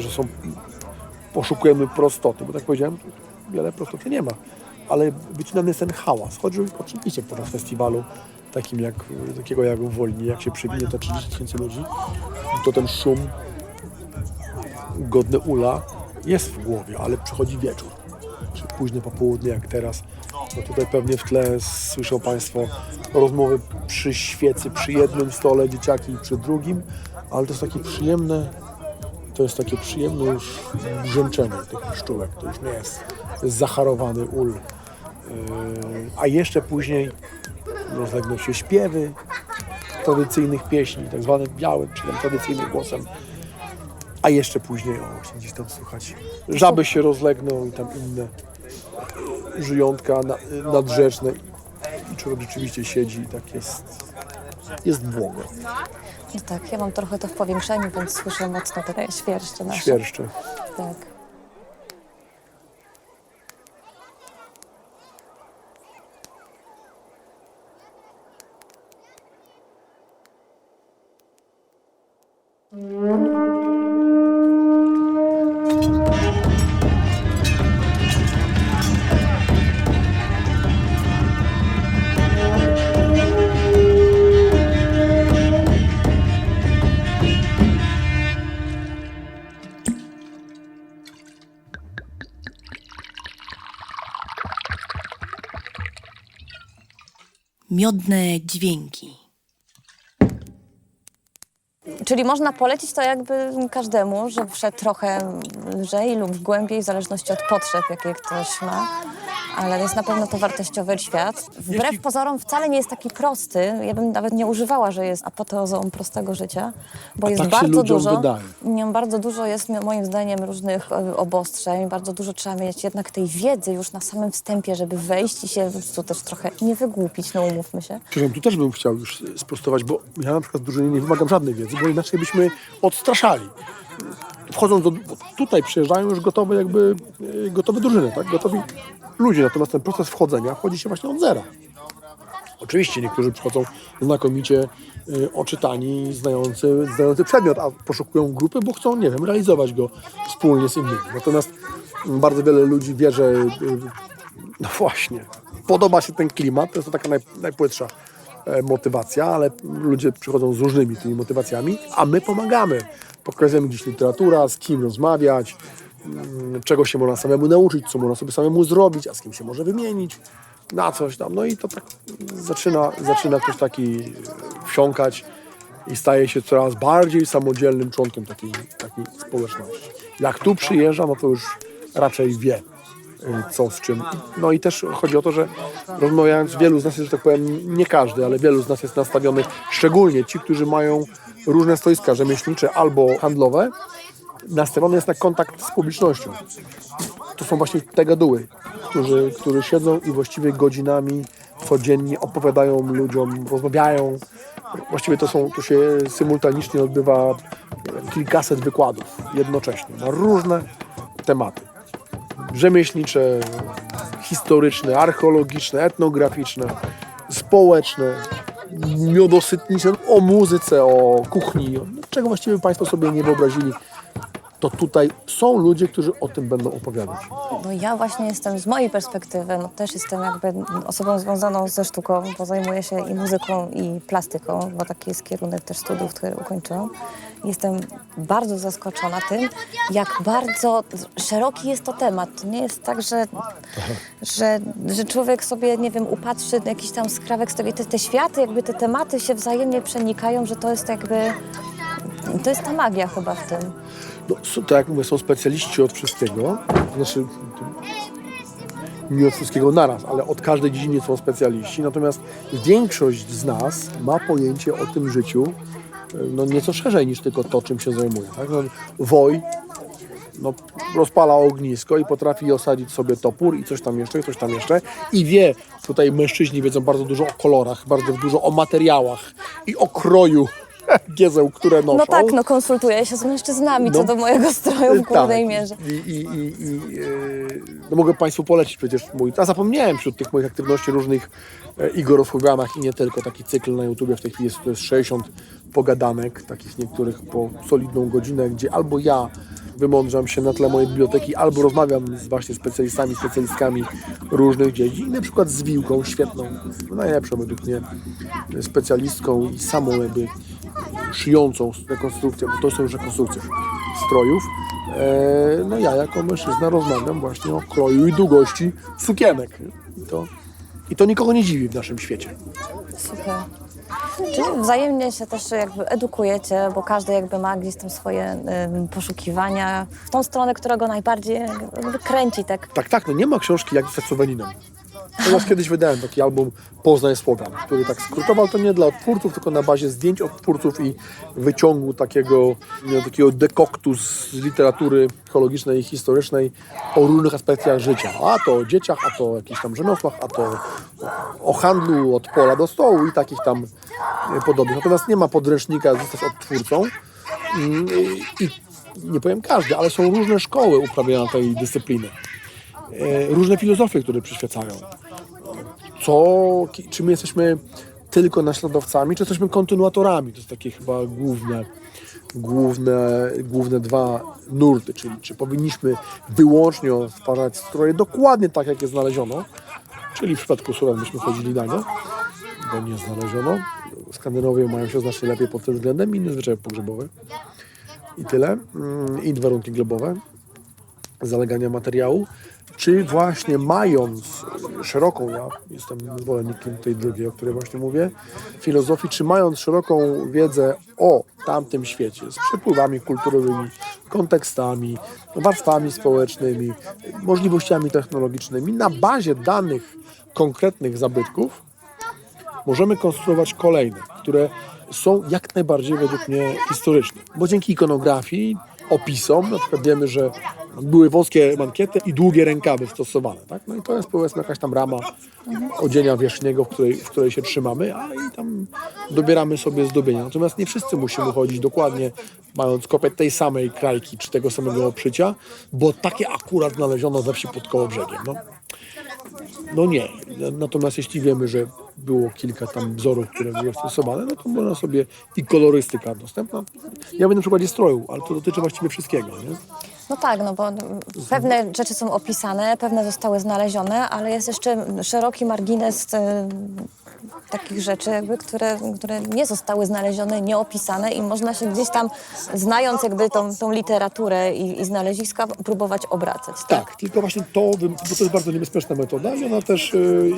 Że są, poszukujemy prostoty, bo tak powiedziałem, wiele prostoty nie ma. Ale wycinany jest ten hałas. Chodzi oczywiście podczas festiwalu, takim jak, takiego jak w Wolni, jak się przywinie to 30 tysięcy ludzi, to ten szum godny ula jest w głowie, ale przychodzi wieczór, czy późne popołudnie jak teraz. No tutaj pewnie w tle słyszą Państwo rozmowy przy świecy, przy jednym stole dzieciaki i przy drugim, ale to jest takie przyjemne, to jest takie przyjemne już brzęczenie tych pszczółek. To już nie jest, zacharowany ul. Yy, A jeszcze później rozlegną się śpiewy tradycyjnych pieśni, tak zwanym białym, czy tam tradycyjnym głosem. A jeszcze później, o, właśnie gdzieś tam słychać, żaby się rozlegną i tam inne żyjątka na, nadrzeczne. I człowiek rzeczywiście siedzi i tak jest, jest błogo, No tak, ja mam trochę to w powiększeniu, więc słyszę mocno te świerszcze nasze. świerszcze. Tak. Miodne dźwięki. Czyli można polecić to jakby każdemu, że wszedł trochę lżej lub głębiej, w zależności od potrzeb, jakie ktoś ma. Ale jest na pewno to wartościowy świat. Wbrew pozorom wcale nie jest taki prosty. Ja bym nawet nie używała, że jest apoteozą prostego życia, bo A jest tak się bardzo ludziom dużo. wydaje. Nie, Bardzo dużo jest moim zdaniem różnych e, obostrzeń, bardzo dużo trzeba mieć jednak tej wiedzy już na samym wstępie, żeby wejść i się po prostu też trochę nie wygłupić, no umówmy się. Przepraszam, tu też bym chciał już sprostować, bo ja na przykład w drużynie nie wymagam żadnej wiedzy, bo inaczej byśmy odstraszali. Wchodząc do, tutaj przyjeżdżają już gotowe jakby, e, gotowe drużyny, tak? Gotowi ludzie, natomiast ten proces wchodzenia wchodzi się właśnie od zera. Oczywiście niektórzy przychodzą znakomicie y, oczytani, znający, znający przedmiot, a poszukują grupy, bo chcą, nie wiem, realizować go wspólnie z innymi. Natomiast bardzo wiele ludzi wie, że y, no właśnie, podoba się ten klimat, to jest to taka naj, najpłytsza e, motywacja, ale ludzie przychodzą z różnymi tymi motywacjami, a my pomagamy. Pokazujemy gdzieś literatura, z kim rozmawiać, mm, czego się można samemu nauczyć, co można sobie samemu zrobić, a z kim się może wymienić na coś tam. No i to tak zaczyna, zaczyna ktoś taki wsiąkać i staje się coraz bardziej samodzielnym członkiem takiej, takiej społeczności. Jak tu przyjeżdża, no to już raczej wie, y, co z czym. No i też chodzi o to, że rozmawiając, wielu z nas, jest, że tak powiem, nie każdy, ale wielu z nas jest nastawionych, szczególnie ci, którzy mają różne stoiska rzemieślnicze albo handlowe, nastawiony jest na kontakt z publicznością. To są właśnie te gaduły, którzy, którzy siedzą i właściwie godzinami codziennie opowiadają ludziom, rozmawiają. Właściwie to, są, to się symultanicznie odbywa kilkaset wykładów jednocześnie na różne tematy. Rzemieślnicze, historyczne, archeologiczne, etnograficzne, społeczne, miodosytnicze, o muzyce, o kuchni, czego właściwie Państwo sobie nie wyobrazili to tutaj są ludzie, którzy o tym będą opowiadać. No ja właśnie jestem z mojej perspektywy, no też jestem jakby osobą związaną ze sztuką, bo zajmuję się i muzyką, i plastyką, bo taki jest kierunek też studiów, który ukończyłam. Jestem bardzo zaskoczona tym, jak bardzo szeroki jest to temat. To nie jest tak, że, że, że człowiek sobie, nie wiem, upatrzy jakiś tam skrawek, sobie te, te światy, jakby te tematy się wzajemnie przenikają, że to jest jakby, to jest ta magia chyba w tym. No, są, tak jak mówię, są specjaliści od wszystkiego, znaczy nie od wszystkiego naraz, ale od każdej dziedziny są specjaliści, natomiast większość z nas ma pojęcie o tym życiu no, nieco szerzej niż tylko to, czym się zajmuje. Tak? No, Woj no, rozpala ognisko i potrafi osadzić sobie topór i coś tam jeszcze, i coś tam jeszcze. I wie, tutaj mężczyźni wiedzą bardzo dużo o kolorach, bardzo dużo o materiałach i o kroju giezeł, które noszą. No tak, no konsultuję się z mężczyznami co No. do mojego stroju w głównej mierze. I, i, i, i e, no mogę Państwu polecić przecież mój, a zapomniałem wśród tych moich aktywności różnych e, Igor w programach i nie tylko, taki cykl na YouTubie w tej chwili jest, to jest 60 pogadanek, takich niektórych po solidną godzinę, gdzie albo ja wymądrzam się na tle mojej biblioteki, albo rozmawiam z właśnie specjalistami, specjalistkami różnych dziedzin, na przykład z Wiłką, świetną, najlepszą według mnie specjalistką i samą jakby szyjącą rekonstrukcję, bo to są już rekonstrukcje strojów. E, no ja jako mężczyzna rozmawiam właśnie o kroju i długości sukienek. I to, I to nikogo nie dziwi w naszym świecie. Super. Czyli wzajemnie się też jakby edukujecie, bo każdy jakby ma gdzieś tam swoje ym, poszukiwania w tą stronę, która go najbardziej jakby kręci, tak? Tak, tak, no nie ma książki jak zostać Słoweninem. Chociaż kiedyś wydałem taki album Poznaj Słowian, który tak skrótował to nie dla odtwórców, tylko na bazie zdjęć odtwórców i wyciągu takiego, nie, takiego dekoktu z literatury psychologicznej i historycznej o różnych aspektach życia. A to o dzieciach, a to o jakichś tam rzemiosłach, a to o handlu od pola do stołu i takich tam e, podobnych. Natomiast nie ma podręcznika zostać odtwórcą. Mm, I nie powiem każdy, ale są różne szkoły uprawiania tej dyscypliny. E, różne filozofie, które przyświecają. Co, czy my jesteśmy tylko naśladowcami, czy jesteśmy kontynuatorami? To jest takie chyba główne, główne, główne dwa nurty, czyli czy powinniśmy wyłącznie stwarzać stroje dokładnie tak, jak je znaleziono, czyli w przypadku Słowian byśmy chodzili na nie, bo nie znaleziono. Skandynawowie mają się znacznie lepiej pod tym względem, inne zwyczaje pogrzebowe i tyle, Mm, i warunki glebowe zalegania materiału, czy właśnie mając szeroką, ja jestem zwolennikiem tej drugiej, o której właśnie mówię, filozofii, czy mając szeroką wiedzę o tamtym świecie, z przepływami kulturowymi, kontekstami, warstwami społecznymi, możliwościami technologicznymi, na bazie danych konkretnych zabytków, możemy konstruować kolejne, które są jak najbardziej według mnie historyczne. Bo dzięki ikonografii, opisom, na przykład wiemy, że były wąskie mankiety i długie rękawy stosowane. Tak? No i to jest powiedzmy jakaś tam rama odzienia wierzchniego, w której, w której się trzymamy, a i tam dobieramy sobie zdobienia. Natomiast nie wszyscy musimy chodzić dokładnie, mając kopię tej samej krajki czy tego samego oprzycia, bo takie akurat znaleziono we wsi pod Kołobrzegiem. No. No nie. Natomiast jeśli wiemy, że było kilka tam wzorów, które były stosowane, no to można sobie i kolorystyka dostępna. Ja będę na przykładzie stroju, ale to dotyczy właściwie wszystkiego. Nie? No tak, no bo pewne rzeczy są opisane, pewne zostały znalezione, ale jest jeszcze szeroki margines e, takich rzeczy, jakby, które, które nie zostały znalezione, nie opisane i można się gdzieś tam, znając jakby tą, tą literaturę i, i znaleziska, próbować obracać. Tak? Tak, tylko właśnie to, bo to jest bardzo niebezpieczna metoda i ona też y,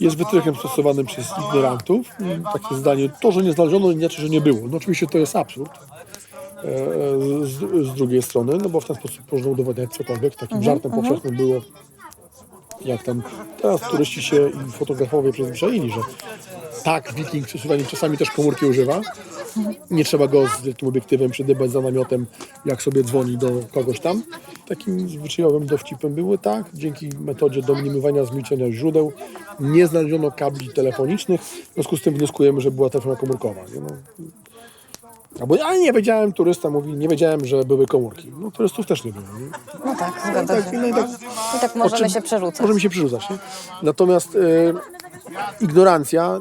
jest wytrychem stosowanym przez ignorantów. Y, Takie zdanie, to, że nie znaleziono, nie znaczy, że nie było. No oczywiście to jest absurd. Z, z drugiej strony, no bo w ten sposób można udowadniać cokolwiek. Takim żartem powszechnym było, jak tam teraz turyści się i fotografowie przyzwyczaili, że tak, wiking przy suwaniu czasami też komórki używa. Nie trzeba go z wielkim obiektywem przydybać za namiotem, jak sobie dzwoni do kogoś tam. Takim zwyczajowym dowcipem było tak, dzięki metodzie domniemywania zmilczenia źródeł nie znaleziono kabli telefonicznych, w związku z tym wnioskujemy, że była telefona komórkowa. Nie? No. Albo ja nie wiedziałem, turysta mówi, nie wiedziałem, że były komórki. No turystów też nie było. Nie? No tak, zgadza tak, się. no i tak- I tak O możemy czym- się przerzucać. Możemy się przerzucać. Nie? Natomiast e, ignorancja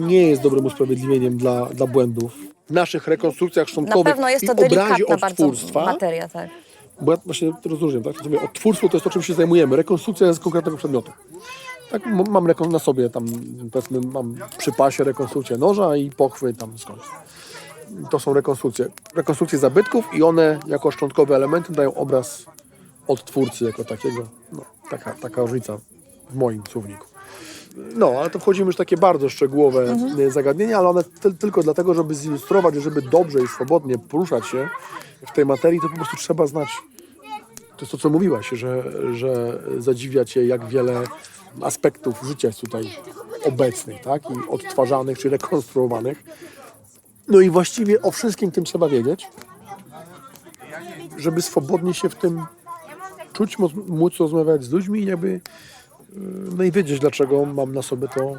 nie jest dobrym usprawiedliwieniem dla, dla błędów. W naszych rekonstrukcjach Na szczątkowych pewno jest to obrazie odtwórstwa, materia, tak. bo ja właśnie rozróżniam, tak? Mówię, odtwórstwo to jest to, czym się zajmujemy. Rekonstrukcja jest konkretnego przedmiotu. Tak, mam na sobie tam, powiedzmy, mam przy pasie rekonstrukcję noża i pochwy tam skądś. To są rekonstrukcje. Rekonstrukcje zabytków i one jako szczątkowe elementy dają obraz odtwórcy jako takiego. No, taka, taka różnica w moim słowniku. No, ale to wchodzimy już w takie bardzo szczegółowe y, zagadnienia, ale one ty, tylko dlatego, żeby zilustrować, żeby dobrze i swobodnie poruszać się w tej materii, to po prostu trzeba znać to jest to, co mówiłaś, że, że zadziwia Cię, jak wiele aspektów życia jest tutaj obecnych, tak? I odtwarzanych czy rekonstruowanych. No i właściwie o wszystkim tym trzeba wiedzieć, żeby swobodnie się w tym czuć, móc, rozmawiać z ludźmi i jakby, yy, no i wiedzieć, dlaczego mam na sobie to.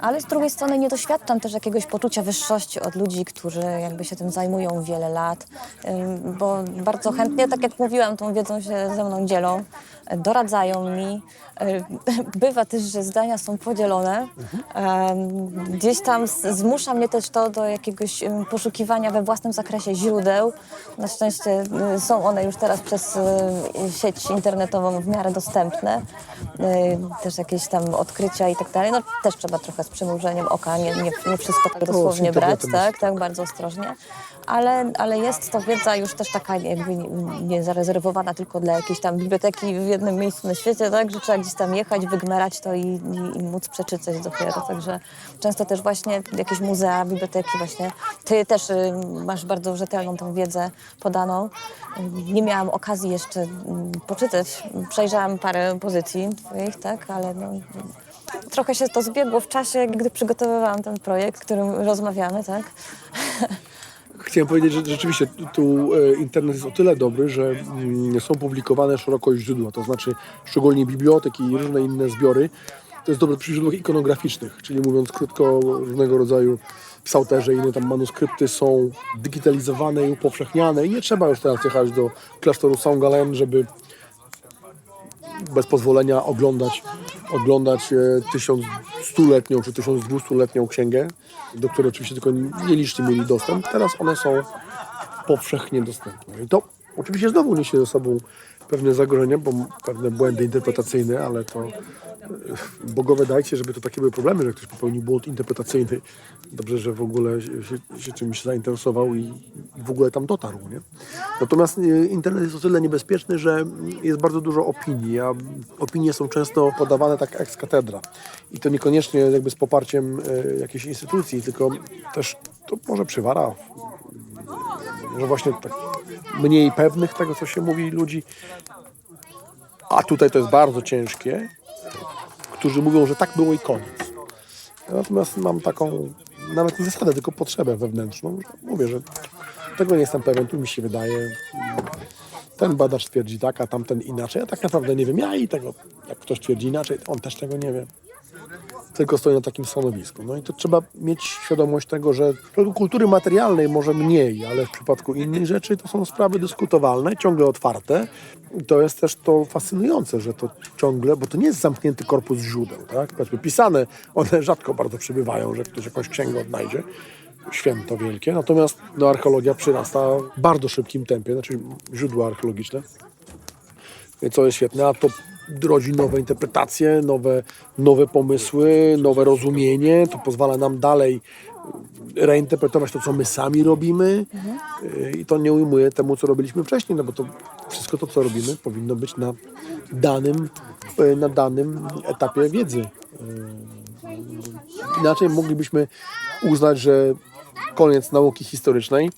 Ale z drugiej strony nie doświadczam też jakiegoś poczucia wyższości od ludzi, którzy jakby się tym zajmują wiele lat, bo bardzo chętnie, tak jak mówiłam, tą wiedzą się ze mną dzielą, doradzają mi. E, Bywa też, że zdania są podzielone. Em, Gdzieś tam zmusza mnie też to do jakiegoś poszukiwania we własnym zakresie źródeł. Na szczęście są one już teraz przez y, sieć internetową w miarę dostępne. Y, Też jakieś tam odkrycia i tak dalej. No też trzeba trochę z przymrużeniem oka, nie, nie, nie wszystko tak z dosłownie brać, tak, jest tak, bardzo ostrożnie. Ale, ale jest to wiedza już też taka jakby nie, nie zarezerwowana tylko dla jakiejś tam biblioteki w jednym miejscu na świecie, tak, że trzeba gdzieś tam jechać, wygmerać to i, i, i móc przeczytać dopiero. Także często też właśnie jakieś muzea, biblioteki właśnie. Ty też y, masz bardzo rzetelną tą wiedzę podaną. Nie miałam okazji jeszcze mm, poczytać. Przejrzałam parę pozycji twoich, tak, ale no, trochę się to zbiegło w czasie, gdy przygotowywałam ten projekt, o którym rozmawiamy, tak. Chciałem powiedzieć, że rzeczywiście tu- e, internet jest o tyle dobry, że mm, są publikowane szeroko źródła, to znaczy szczególnie biblioteki i różne inne zbiory. To jest dobre przy źródłach ikonograficznych, czyli mówiąc krótko, różnego rodzaju psałterze i inne tam manuskrypty są digitalizowane i upowszechniane i nie trzeba już teraz jechać do klasztoru Saint-Gallen, żeby bez pozwolenia oglądać, oglądać e, 1100-letnią czy 1200-letnią księgę, do której oczywiście tylko nieliczni mieli dostęp. Teraz one są powszechnie dostępne. I to oczywiście znowu niesie ze sobą pewne zagrożenia, bo pewne błędy interpretacyjne, ale to e, bogowie dajcie, żeby to takie były problemy, że ktoś popełnił błąd interpretacyjny. Dobrze, że w ogóle się, się, czymś zainteresował i, w ogóle tam dotarł. Nie? Natomiast e, internet jest o tyle niebezpieczny, że jest bardzo dużo opinii, a opinie są często podawane tak ex cathedra. I to niekoniecznie jakby z poparciem e, jakiejś instytucji, tylko też to może przywara że właśnie tak mniej pewnych tego, co się mówi ludzi, a tutaj to jest bardzo ciężkie, którzy mówią, że tak było i koniec. Natomiast mam taką, nawet nie zasadę, tylko potrzebę wewnętrzną, mówię, że tego nie jestem pewien, tu mi się wydaje, ten badacz twierdzi tak, a tamten inaczej, ja tak naprawdę nie wiem, ja i tego, jak ktoś twierdzi inaczej, on też tego nie wie tylko stoi na takim stanowisku. No i to trzeba mieć świadomość tego, że w kultury materialnej może mniej, ale w przypadku innych rzeczy to są sprawy dyskutowalne, ciągle otwarte. I to jest też to fascynujące, że to ciągle, bo to nie jest zamknięty korpus źródeł, tak? Choćby pisane, one rzadko bardzo przybywają, że ktoś jakąś księgę odnajdzie. Święto wielkie, natomiast no, archeologia przyrasta w bardzo szybkim tempie, znaczy źródła archeologiczne co jest świetne, a to rodzi nowe interpretacje, nowe, nowe pomysły, nowe rozumienie. To pozwala nam dalej reinterpretować to, co my sami robimy Y, i to nie ujmuje temu, co robiliśmy wcześniej, no bo to wszystko to, co robimy, powinno być na danym, y, na danym etapie wiedzy. Inaczej moglibyśmy uznać, że koniec nauki historycznej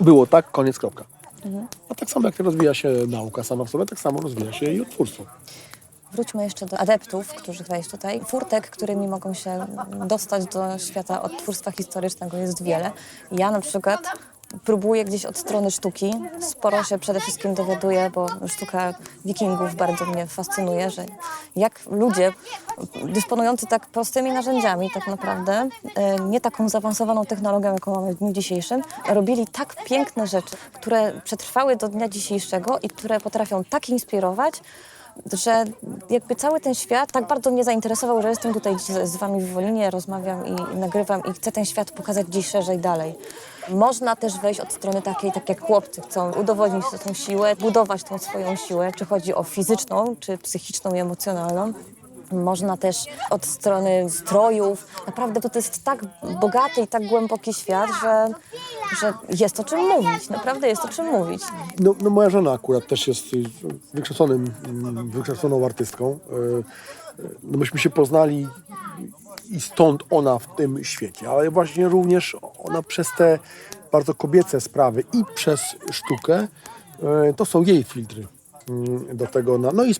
było tak, koniec, kropka. A tak samo jak rozwija się nauka sama w sobie, tak samo rozwija się i odtwórstwo. Wróćmy jeszcze do adeptów, którzy wejść tutaj. Furtek, którymi mogą się dostać do świata odtwórstwa historycznego jest wiele. Ja na przykład próbuję gdzieś od strony sztuki. Sporo się przede wszystkim dowiaduję, bo sztuka wikingów bardzo mnie fascynuje, że jak ludzie dysponujący tak prostymi narzędziami tak naprawdę, e, nie taką zaawansowaną technologią, jaką mamy w dniu dzisiejszym, robili tak piękne rzeczy, które przetrwały do dnia dzisiejszego i które potrafią tak inspirować, że jakby cały ten świat tak bardzo mnie zainteresował, że jestem tutaj dziś z wami w Wolinie, rozmawiam i nagrywam i chcę ten świat pokazać gdzieś szerzej dalej. Można też wejść od strony takiej, tak jak chłopcy chcą udowodnić tą siłę, budować tą swoją siłę, czy chodzi o fizyczną, czy psychiczną i emocjonalną. Można też od strony strojów. Naprawdę to jest tak bogaty i tak głęboki świat, że, że jest o czym mówić. Naprawdę jest o czym mówić. No, no moja żona akurat też jest wykształconym, mm, wykształconą artystką. Y, y, No myśmy się poznali i stąd ona w tym świecie, ale właśnie również ona przez te bardzo kobiece sprawy i przez sztukę, y, to są jej filtry y, do tego. No i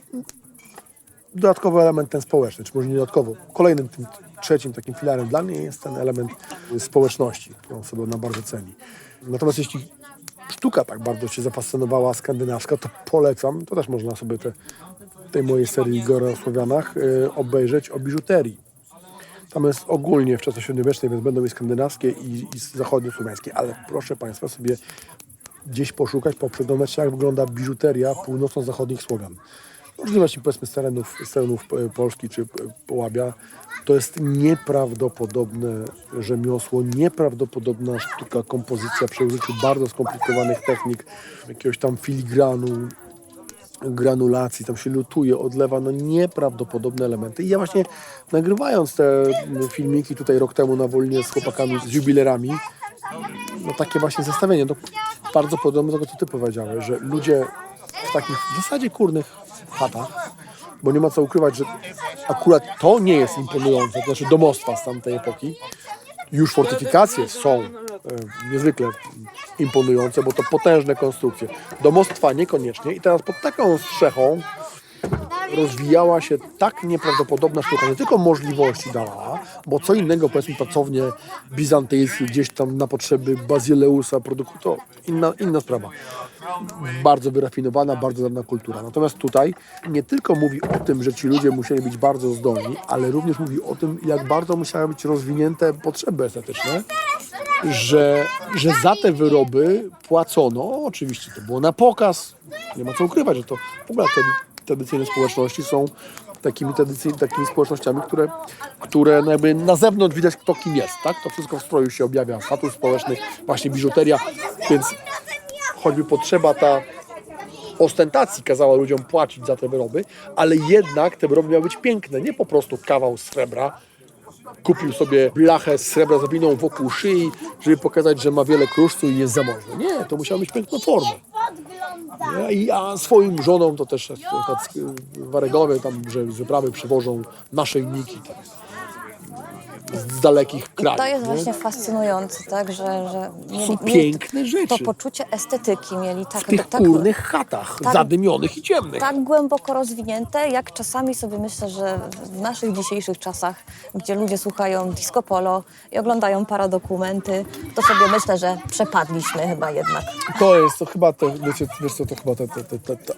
dodatkowy element ten społeczny, czy może nie dodatkowo. Kolejnym, tym trzecim takim filarem dla mnie jest ten element społeczności, którą sobie ona bardzo ceni. Natomiast jeśli sztuka tak bardzo Cię zafascynowała skandynawska, to polecam, to też można sobie te, tej mojej serii Góra o Słowianach y, obejrzeć o biżuterii. Jest ogólnie w czasach średniowiecznej, więc będą i skandynawskie i, i zachodniosłowiańskie, ale proszę Państwa sobie gdzieś poszukać, poprzeglądać się, jak wygląda biżuteria północno-zachodnich Słowian. Właśnie powiedzmy z terenów, z terenów e, Polski czy e, Połabia. To jest nieprawdopodobne rzemiosło, nieprawdopodobna sztuka, kompozycja przy użyciu bardzo skomplikowanych technik, jakiegoś tam filigranu, granulacji, tam się lutuje, odlewa, no nieprawdopodobne elementy. I ja właśnie nagrywając te mm, filmiki tutaj rok temu na Wolnie z chłopakami, z jubilerami, no takie właśnie zestawienie, no bardzo podobne do tego, co ty powiedziałeś, że ludzie w takich w zasadzie kurnych chatach, bo nie ma co ukrywać, że akurat to nie jest imponujące, to znaczy domostwa z tamtej epoki, już fortyfikacje są e, niezwykle imponujące, bo to potężne konstrukcje. Domostwa niekoniecznie i teraz pod taką strzechą rozwijała się tak nieprawdopodobna sztuka, nie tylko możliwości dawała, bo co innego powiedzmy pracownie bizantyjskie gdzieś tam na potrzeby Bazyleusa produktu, to inna, inna sprawa. Bardzo wyrafinowana, bardzo dawna kultura. Natomiast tutaj nie tylko mówi o tym, że ci ludzie musieli być bardzo zdolni, ale również mówi o tym, jak bardzo musiały być rozwinięte potrzeby estetyczne, że, że za te wyroby płacono, oczywiście to było na pokaz, nie ma co ukrywać, że to w ogóle te tradycyjne społeczności są takimi, takimi społecznościami, które, które no jakby na zewnątrz widać kto kim jest, tak? To wszystko w stroju się objawia, status społeczny, właśnie biżuteria, więc choćby potrzeba ta ostentacji kazała ludziom płacić za te wyroby, ale jednak te wyroby miały być piękne, nie po prostu kawał srebra, kupił sobie blachę z srebra zawiną wokół szyi, żeby pokazać, że ma wiele kruszcu i jest zamożny. Nie, to musiała mieć piękną formę. I a swoim żonom to też przykład Waregowie tam, że wyprawy przywożą naszyjniki tak, z dalekich krajów. To jest nie? właśnie fascynujące, tak, że, że mieli, Są mieli piękne rzeczy to poczucie estetyki mieli tak, w tych tak, górnych chatach, tak- zadymionych i ciemnych. tak głęboko rozwinięte, jak czasami sobie myślę, że w naszych dzisiejszych czasach, gdzie ludzie słuchają disco polo i oglądają paradokumenty, to sobie myślę, że przepadliśmy chyba jednak. To jest, to chyba, to, wiecie, wiesz co, to chyba ta, ta, ta, ta, ta,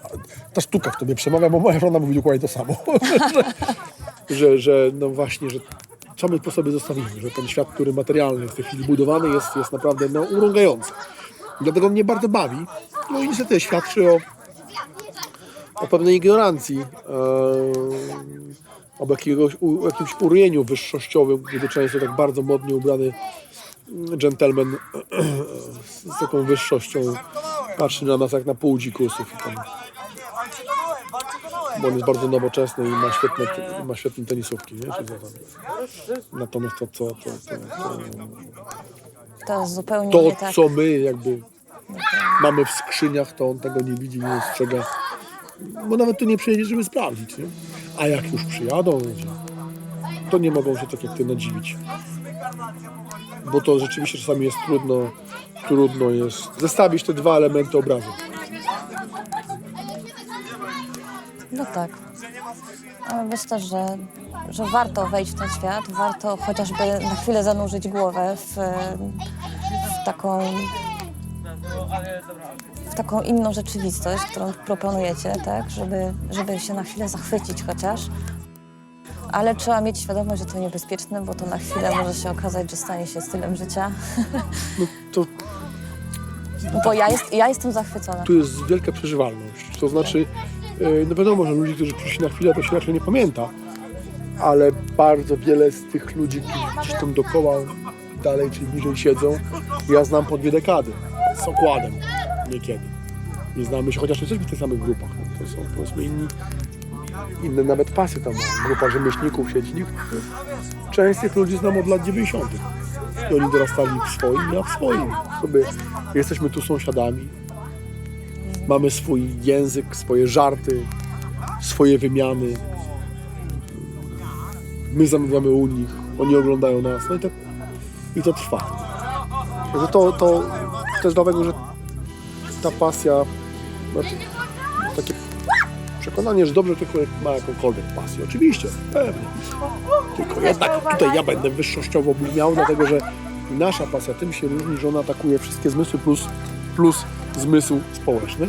ta sztuka w tobie przemawia, bo moja żona mówi dokładnie to samo. że, że no właśnie, że my po sobie zostawimy, że ten świat, który materialny w tej chwili budowany jest, jest naprawdę no, urągający. Dlatego mnie bardzo bawi. No i niestety świadczy o, o pewnej ignorancji, e, o jakiegoś, jakimś urojeniu wyższościowym, kiedy często tak bardzo modnie ubrany gentleman z taką wyższością patrzy na nas jak na pół dzikusów. I tam, bo on jest bardzo nowoczesny i ma świetne, ma świetne tenisówki, nie? Natomiast to, co, to, to, to, zupełnie to, nie tak. co my jakby mamy w skrzyniach, to on tego nie widzi, nie dostrzega. Bo nawet tu nie przyjedzie, żeby sprawdzić. Nie? A jak już przyjadą ludzie, to nie mogą się tak jak ty nadziwić. Bo to rzeczywiście czasami jest trudno, trudno jest zestawić te dwa elementy obrazu. No tak. Ale myślę, że, że warto wejść w ten świat, warto chociażby na chwilę zanurzyć głowę w, w taką w taką inną rzeczywistość, którą proponujecie, tak, żeby, żeby się na chwilę zachwycić chociaż. Ale trzeba mieć świadomość, że to niebezpieczne, bo to na chwilę może się okazać, że stanie się stylem życia. No to Bo ja, jest, ja jestem zachwycona. tu jest wielka przeżywalność. To znaczy, no wiadomo, że ludzi, którzy przyszli na chwilę, to się raczej nie pamięta, ale bardzo wiele z tych ludzi, którzy gdzieś tam dookoła, dalej czy bliżej siedzą, ja znam po dwie dekady z okładem niekiedy. Nie znamy się, chociaż jesteśmy w tych samych grupach. No, to są powiedzmy inni, inne nawet pasy tam. Grupa rzemieślników siedzi. Część z tych ludzi znam od lat 90. I oni dorastali w swoim, ja w swoim. Sobie jesteśmy tu sąsiadami. Mamy swój język, swoje żarty, swoje wymiany. My zamawiamy u nich, oni oglądają nas. No i to, i to trwa. Także to, to też dlatego, że ta pasja, znaczy takie przekonanie, że dobrze tylko ma jakąkolwiek pasję. Oczywiście, pewnie. Tylko jednak tutaj ja będę wyższościowo brzmiał, dlatego że nasza pasja tym się różni, że ona atakuje wszystkie zmysły plus, plus zmysł społeczny,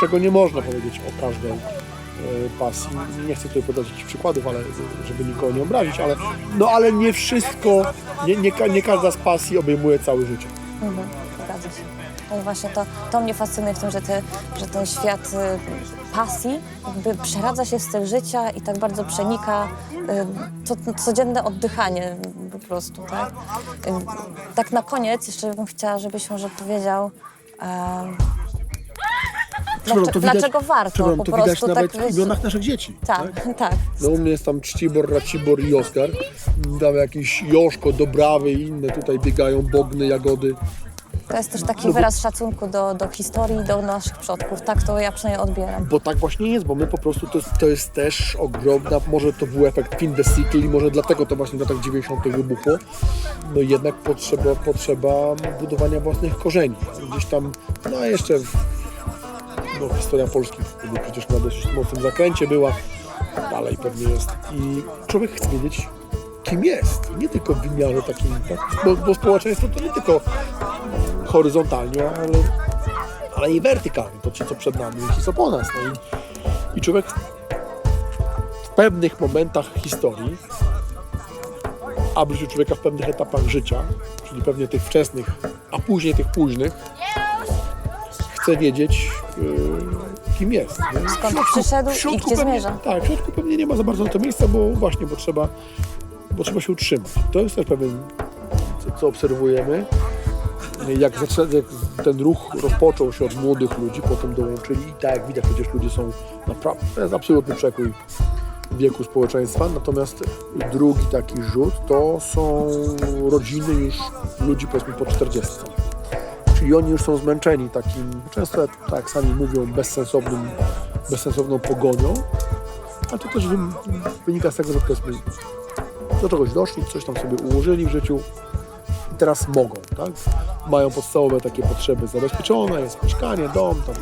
czego nie można powiedzieć o każdej e, pasji. Nie chcę tutaj podać przykładów, ale żeby nikogo nie obrazić, ale no ale nie wszystko, nie, nie, nie każda z pasji obejmuje całe życie. Mhm, zgadza się. No właśnie to, to mnie fascynuje w tym, że, że ten świat y, pasji jakby przeradza się w styl życia i tak bardzo przenika y, to, to codzienne oddychanie po prostu, tak? Y, tak na koniec jeszcze bym chciała, żebyś może powiedział Przepraszam, to widać- dlaczego warto przepraszam, po to widać prostu nawet tak w imionach naszych dzieci. Tak, tak. No u mnie jest tam Czcibor, Racibor i Oskar. Tam jakiś Joszko, Dobrawy i inne tutaj biegają, Bogny, Jagody. To jest też taki wyraz szacunku do, do historii, do naszych przodków. Tak to ja przynajmniej odbieram. Bo tak właśnie jest, bo my po prostu to jest, to jest też ogromna, może to był efekt fin de cycle i może dlatego to właśnie w latach 90. wybuchło. No jednak potrzeba, potrzeba budowania własnych korzeni. Gdzieś tam, no jeszcze w, no, historia Polski wtedy przecież na dość mocnym zakręcie była, dalej pewnie jest. I człowiek chce wiedzieć, kim jest. Nie tylko w wymiarze takim, tak? bo, bo społeczeństwo to nie tylko horyzontalnie, ale ale i wertykalnie, to ci co przed nami i ci co po nas. No i, I człowiek w pewnych momentach historii, a w życiu człowieka w pewnych etapach życia, czyli pewnie tych wczesnych, a później tych późnych, chce wiedzieć, yy, kim jest. nie? Skąd przyszedł i gdzie pewnie, zmierza. Tak, w środku pewnie nie ma za bardzo na to miejsca, bo właśnie, bo trzeba, bo trzeba się utrzymać. To jest też pewien, co, co obserwujemy, jak, jak ten ruch rozpoczął się od młodych ludzi, potem dołączyli i tak jak widać, przecież ludzie są naprawdę, to jest absolutny przekrój wieku społeczeństwa, natomiast drugi taki rzut to są rodziny już ludzi powiedzmy po 40. Czyli oni już są zmęczeni takim, często tak sami mówią, bezsensownym, bezsensowną pogonią, a to też wynika z tego, że powiedzmy do czegoś doszli, coś tam sobie ułożyli w życiu, i teraz mogą, tak? Mają podstawowe takie potrzeby zabezpieczone, jest mieszkanie, dom, tam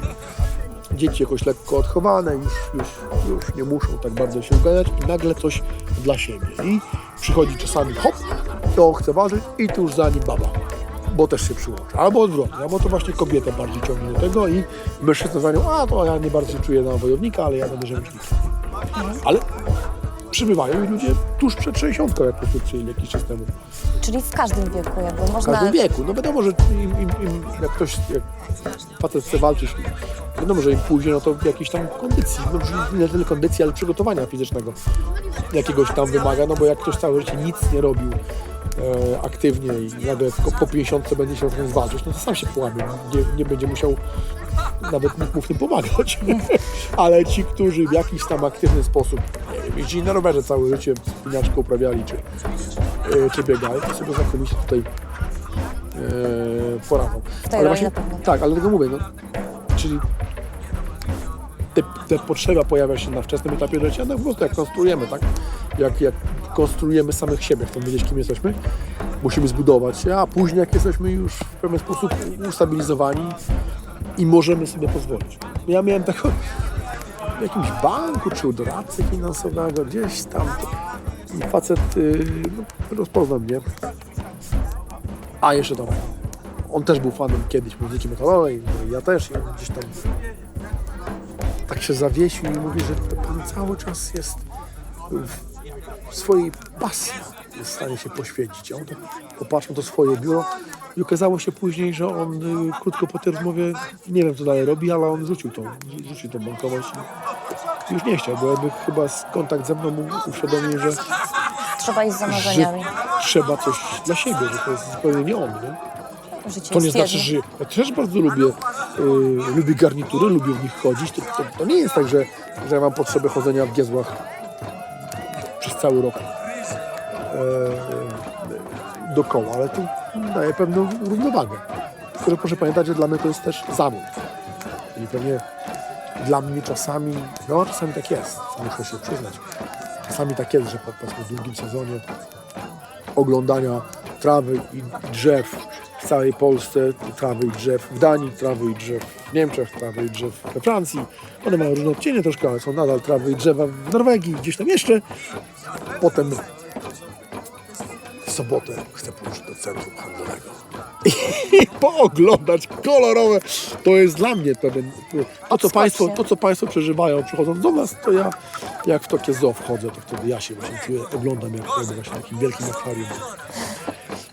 dzieci jakoś lekko odchowane, już, już, już nie muszą tak bardzo się uganiać i nagle coś dla siebie. I przychodzi czasami hop, to chce ważyć i tu już za nim baba, bo też się przyłącza. Albo odwrotnie, albo to właśnie kobieta bardziej ciągnie do tego i mężczyzna za nią, a to ja nie bardzo czuję na wojownika, ale ja będę rzemieślnikiem. Ale przybywają i ludzie tuż przed 60, jak myśmy przyjęli jakiś czas temu. Czyli w każdym wieku jakby W można... każdym wieku. No wiadomo, że im, im, im, jak ktoś, jak facet chce walczyć, wiadomo, że im później, no to jakiejś tam kondycji, no nie tyle kondycji, ale przygotowania fizycznego jakiegoś tam wymaga, no bo jak ktoś całe życie nic nie robił e, aktywnie i nagle tylko po 50 będzie się z walczyć, no to sam się połamie, nie, nie będzie musiał nawet nikt mu w tym pomagać. Ale ci, którzy w jakiś tam aktywny sposób, jeździli na rowerze całe życie, spinaczkę uprawiali, czy, e, czy biegali, to sobie znakomicie tutaj e, poradzą. na pewno. Tak, ale tego mówię, no, czyli te, te potrzeba pojawia się na wczesnym etapie życia, no po prostu jak konstruujemy, tak? Jak, jak konstruujemy samych siebie, chcemy wiedzieć, kim jesteśmy, musimy zbudować się, a później jak jesteśmy już w pewien sposób ustabilizowani i możemy sobie pozwolić. Ja miałem taką w jakimś banku czy u doradcy finansowego, gdzieś tam facet yy, no, rozpoznał mnie. A jeszcze tam, on też był fanem kiedyś muzyki metalowej, no ja też, i on gdzieś tam tak się zawiesił i mówi, że to pan cały czas jest w swojej pasji jest w stanie się poświęcić. A on tak popatrzył to swoje biuro i okazało się później, że on y, krótko po tej rozmowie, nie wiem co dalej robi, ale on rzucił tą, rzucił tą bankowość i już nie chciał, bo jakby chyba kontakt ze mną uświadomił, że, Trzeba iść za marzeniami. trzeba coś dla siebie, że to jest zupełnie nie on. Nie? Życie To nie znaczy, jedno. że ja też bardzo lubię, y, lubię garnitury, lubię w nich chodzić. To, to, to nie jest tak, że, że ja mam potrzebę chodzenia w giezłach przez cały rok e, dookoła, ale tu daje pewną równowagę. Że proszę pamiętać, że dla mnie to jest też zawód. I pewnie dla mnie czasami, no czasami tak jest, muszę się przyznać. Czasami tak jest, że po powiedzmy długim sezonie oglądania trawy i drzew w całej Polsce, trawy i drzew w Danii, trawy i drzew w Niemczech, trawy i drzew we Francji. One mają różne odcienie troszkę, ale są nadal trawy i drzewa w Norwegii, gdzieś tam jeszcze. Potem sobotę chcę pójść do centrum handlowego i pooglądać kolorowe. To jest dla mnie pewien... To co, państwo, to, co Państwo przeżywają przychodząc do nas, to ja jak w takie zoo wchodzę, to wtedy ja się właśnie czuję, oglądam jak wtedy właśnie w takim wielkim akwarium.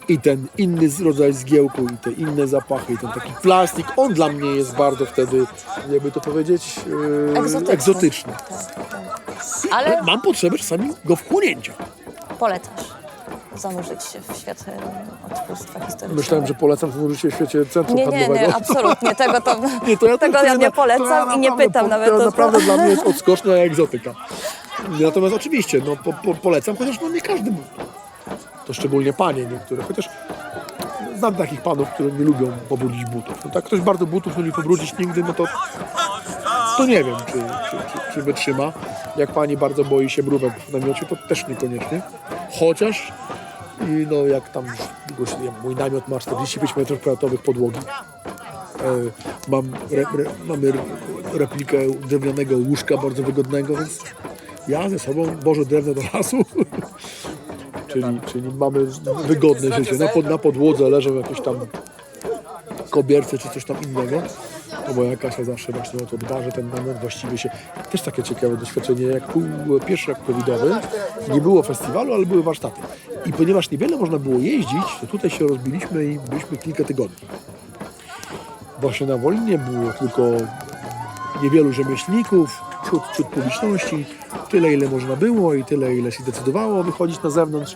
I ten inny rodzaj zgiełku, i te inne zapachy, i ten taki plastik, on dla mnie jest bardzo wtedy, jakby to powiedzieć, yy, Egzotyczny. egzotyczny. Ale Mam potrzebę czasami go wchłonięcia. polecasz zanurzyć się w świat e, odtwórstwa historycznego. Myślałem, że polecam to życie w świecie centrum Nie, nie, handlowego. nie, absolutnie. Tego, to, Nie, to ja tego ja nie polecam ja i nie pytam to, nawet. To naprawdę dla mnie jest odskocznia egzotyka. Natomiast oczywiście, no po, po, polecam, chociaż no nie każdy. To szczególnie panie niektóre, chociaż znam takich panów, które nie lubią pobrudzić butów. No tak ktoś bardzo butów lubi pobrudzić nigdy, no to to nie wiem, czy, czy, czy, czy wytrzyma. Jak pani bardzo boi się mrówek w namiocie, to też niekoniecznie. Chociaż i no jak tam mój namiot ma 45 metrów kwadratowych podłogi. E, mam re, re, mamy re- replikę drewnianego łóżka bardzo wygodnego, więc ja ze sobą boże drewno do lasu. czyli, czyli mamy wygodne życie. Na, pod, na podłodze leżą jakieś tam kobierce czy coś tam innego. No bo ja Kasia zawsze właśnie o to dba, że ten namiot właściwie się... Też takie ciekawe doświadczenie, jak był pierwszy rok covidowy, nie było festiwalu, ale były warsztaty. I ponieważ niewiele można było jeździć, to tutaj się rozbiliśmy i byliśmy kilka tygodni. Właśnie na Wolinie było tylko niewielu rzemieślników, ciut, ciut publiczności, tyle ile można było i tyle ile się decydowało wychodzić na zewnątrz.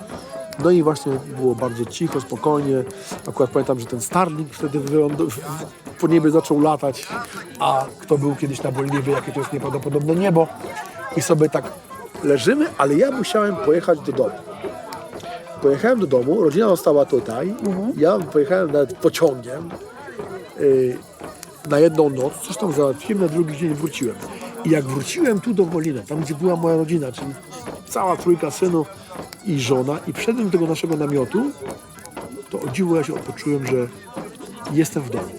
No i właśnie było bardzo cicho, spokojnie. Akurat pamiętam, że ten Starlink wtedy po niebie zaczął latać, a kto był kiedyś na Wolinie wie, jakie to jest nieprawdopodobne niebo. I sobie tak leżymy, ale ja musiałem pojechać do domu. Pojechałem do domu, rodzina została tutaj, ja pojechałem nawet pociągiem, y, na jedną noc, coś tam załatwiłem, na drugi dzień wróciłem. I jak wróciłem tu do Wolina, tam gdzie była moja rodzina, czyli cała trójka synów i żona, i wszedłem do tego naszego namiotu, to o dziwo ja się poczułem, że jestem w domu.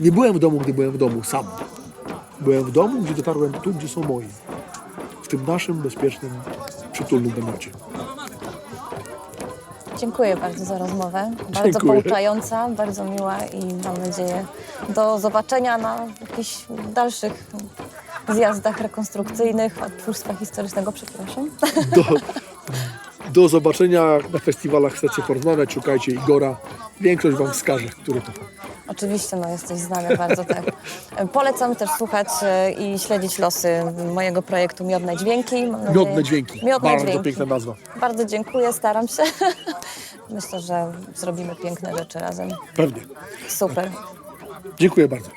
Nie byłem w domu, gdy byłem w domu sam. Byłem w domu, gdzie dotarłem tu, gdzie są moi. W tym naszym bezpiecznym, przytulnym namiocie. Dziękuję bardzo za rozmowę. Bardzo Dziękuję. pouczająca, bardzo miła i mam nadzieję do zobaczenia na jakichś dalszych zjazdach rekonstrukcyjnych odtwórstwa historycznego, przepraszam. Do, do zobaczenia na festiwalach. Chcecie porozmawiać, szukajcie Igora. Większość wam wskaże, który to. Oczywiście, no jesteś znany bardzo tak. Polecam też słuchać e, i śledzić losy mojego projektu Miodne Dźwięki. Mam nadzieję- Miodne dźwięki. Miodne Bardzo dźwięki. piękna nazwa. Bardzo dziękuję, staram się. Myślę, że zrobimy piękne rzeczy razem. Pewnie. Super. Dziękuję bardzo.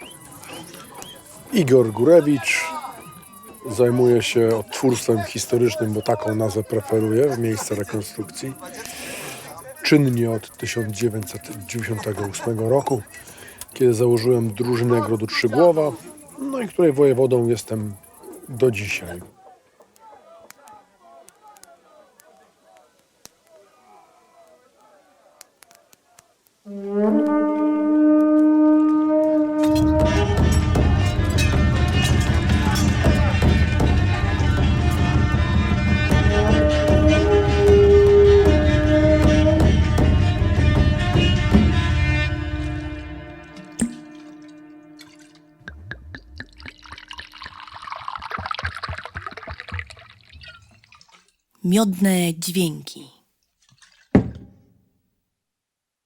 Igor Górewicz zajmuje się odtwórstwem historycznym, bo taką nazwę preferuje w miejsce rekonstrukcji. Czynnie od 1998 roku, kiedy założyłem drużynę Grodu Trzygłowa, no i której wojewodą jestem do dzisiaj. Miodne dźwięki.